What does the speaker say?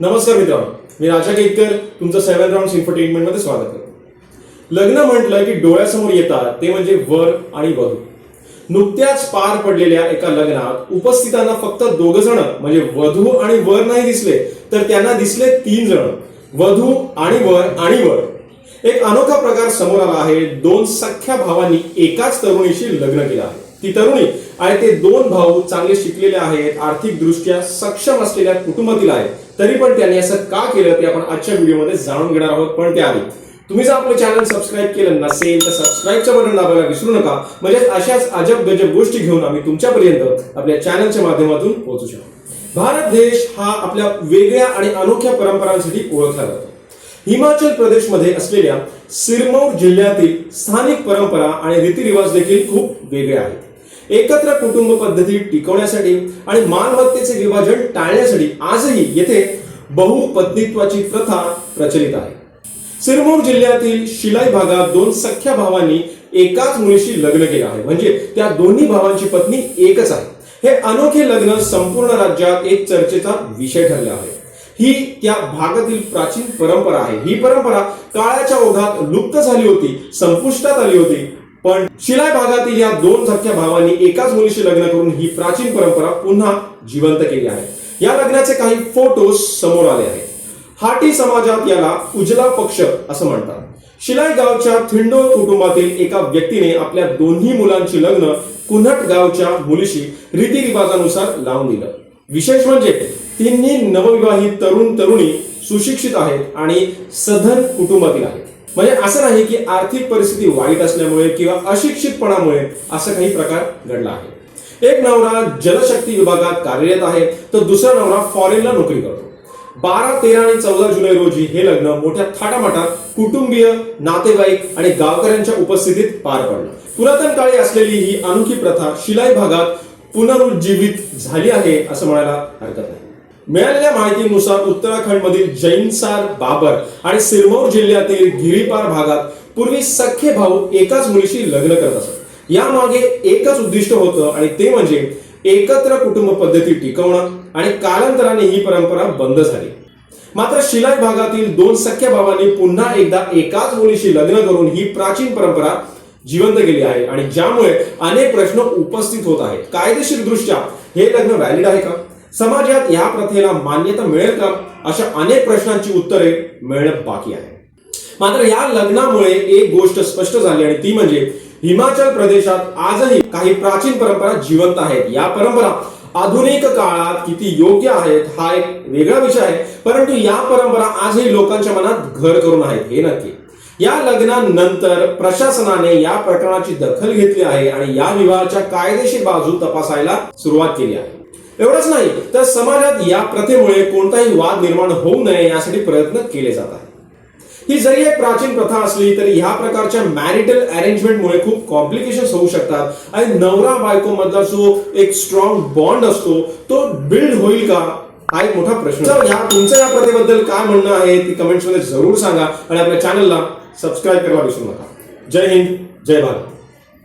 नमस्कार मित्रांनो मी राजा केतकर तुमचं सेव्हन राऊंड एंटरटेनमेंटमध्ये स्वागत करतो. लग्न म्हटलं की डोळ्यासमोर येतात ते म्हणजे वर आणि वधू. नुकत्याच पार पडलेल्या एका लग्नात उपस्थितांना फक्त दोघ जण म्हणजे वधू आणि वर नाही दिसले तर त्यांना दिसले तीन जण वधू आणि वर आणि वर. एक अनोखा प्रकार समोर आला आहे दोन सख्या भावांनी एकाच तरुणीशी लग्न केलं आहे. ती तरुणी आणि ते दोन भाऊ चांगले शिकलेले आहेत आर्थिक दृष्ट्या सक्षम असलेल्या कुटुंबातील आहेत. तरी पण त्यांनी असं का केलं ते आपण आजच्या व्हिडिओमध्ये जाणून घेणार आहोत. पण त्याआधी तुम्ही जर आपलं चॅनल सबस्क्राईब केलं नसेल तर सबस्क्राईबचं बटन दाबायला विसरू नका. म्हणजे अशाच अजब गजब गोष्टी घेऊन आम्ही तुमच्यापर्यंत आपल्या चॅनलच्या माध्यमातून पोहोचू शकतो. भारत देश हा आपल्या वेगळ्या आणि अनोख्या परंपरांसाठी ओळखला जातो. हिमाचल प्रदेशमध्ये असलेल्या सिरमौर जिल्ह्यातील स्थानिक परंपरा आणि रीतिरिवाज देखील खूप वेगळे आहेत. एकत्र कुटुंब पद्धती टिकवण्यासाठी आणि मालमत्तेचे विभाजन टाळण्यासाठी आजही येथे बहुपत्नीत्वाची प्रथा प्रचलित आहे. सिरमौर जिल्ह्यातील शिलाई भागात दोन सख्या भावांनी एकाच मुलीशी लग्न केलं आहे. म्हणजे त्या दोन्ही भावांची पत्नी एकच आहे. हे अनोखे लग्न संपूर्ण राज्यात एक चर्चेचा विषय ठरले आहे. ही त्या भागातील प्राचीन परंपरा आहे. ही परंपरा काळाच्या ओघात लुप्त झाली होती संपुष्टात आली होती. पण शिलाय भागातील या दोन सख्या भावांनी एकाच मुलीशी लग्न करून ही प्राचीन परंपरा पुन्हा जिवंत केली आहे. या लग्नाचे काही फोटो समोर आले आहेत. हाटी समाजात याला उजला पक्ष असं म्हणतात. शिलाई गावच्या थिंडो कुटुंबातील एका व्यक्तीने आपल्या दोन्ही मुलांची लग्न कुन्हट गावच्या मुलीशी रीतिरिवाजानुसार लावून दिलं. विशेष म्हणजे तिन्ही नवविवाहित तरुण तरुणी सुशिक्षित आहेत आणि सधन कुटुंबातील आहेत. म्हणजे असं नाही की आर्थिक परिस्थिती वाईट असल्यामुळे किंवा अशिक्षितपणामुळे असा काही प्रकार घडला आहे. एक नवरा जलशक्ती विभागात कार्यरत आहे तर दुसरा नवरा फॉरेनला नोकरी करतो. बारा तेरा आणि चौदा जुलै रोजी हे लग्न मोठ्या थाटामाटात कुटुंबीय नातेवाईक आणि गावकऱ्यांच्या उपस्थितीत पार पडलं. पुरातन काळी असलेली ही अनोखी प्रथा शिलाई भागात पुनरुज्जीवित झाली आहे असं म्हणायला हरकत नाही. मिळालेल्या माहितीनुसार उत्तराखंडमधील जैनसार बाबर आणि सिरमौर जिल्ह्यातील गिरीपार भागात पूर्वी सख्खे भाऊ एकाच मुलीशी लग्न करत असत. यामागे एकच उद्दिष्ट होतं आणि ते म्हणजे एकत्र कुटुंब पद्धती टिकवणं आणि कालांतराने ही परंपरा बंद झाली. मात्र शिलाई भागातील दोन सख्या भावांनी पुन्हा एकदा एकाच मुलीशी लग्न करून ही प्राचीन परंपरा जिवंत केली आहे आणि ज्यामुळे अनेक प्रश्न उपस्थित होत आहेत. कायदेशीर दृष्ट्या हे लग्न व्हॅलिड आहे का? समाजात या प्रथेला मान्यता मिळेल का? अशा अनेक प्रश्नांची उत्तरे मिळणं बाकी आहे. मात्र या लग्नामुळे एक गोष्ट स्पष्ट झाली आणि ती म्हणजे हिमाचल प्रदेशात आजही काही प्राचीन परंपरा जिवंत आहेत. या परंपरा आधुनिक काळात किती योग्य आहेत हा एक वेगळा विषय आहे. परंतु या परंपरा आजही लोकांच्या मनात घर करून आहेत हे नक्की. या लग्नानंतर प्रशासनाने या प्रकरणाची दखल घेतली आहे आणि या विवाहाच्या कायदेशीर बाजू तपासायला सुरुवात केली आहे. एवढंच नाही तर समाजात या प्रथेमुळे कोणताही वाद निर्माण होऊ नये यासाठी प्रयत्न केले जात आहे ही जरी एक प्राचीन प्रथा असली तरी ह्या प्रकारच्या मॅरिटल अरेंजमेंटमुळे खूप कॉम्प्लिकेशन होऊ शकतात. आणि नवरा बायको मधला जो एक स्ट्रॉंग बॉन्ड असतो तो बिल्ड होईल का? हा एक मोठा प्रश्न ह्या तुमचं या प्रथेबद्दल काय म्हणणं आहे ती कमेंट्समध्ये जरूर सांगा. आणि आपल्या चॅनलला सबस्क्राईब करायला विसरू नका. जय हिंद जय भारत.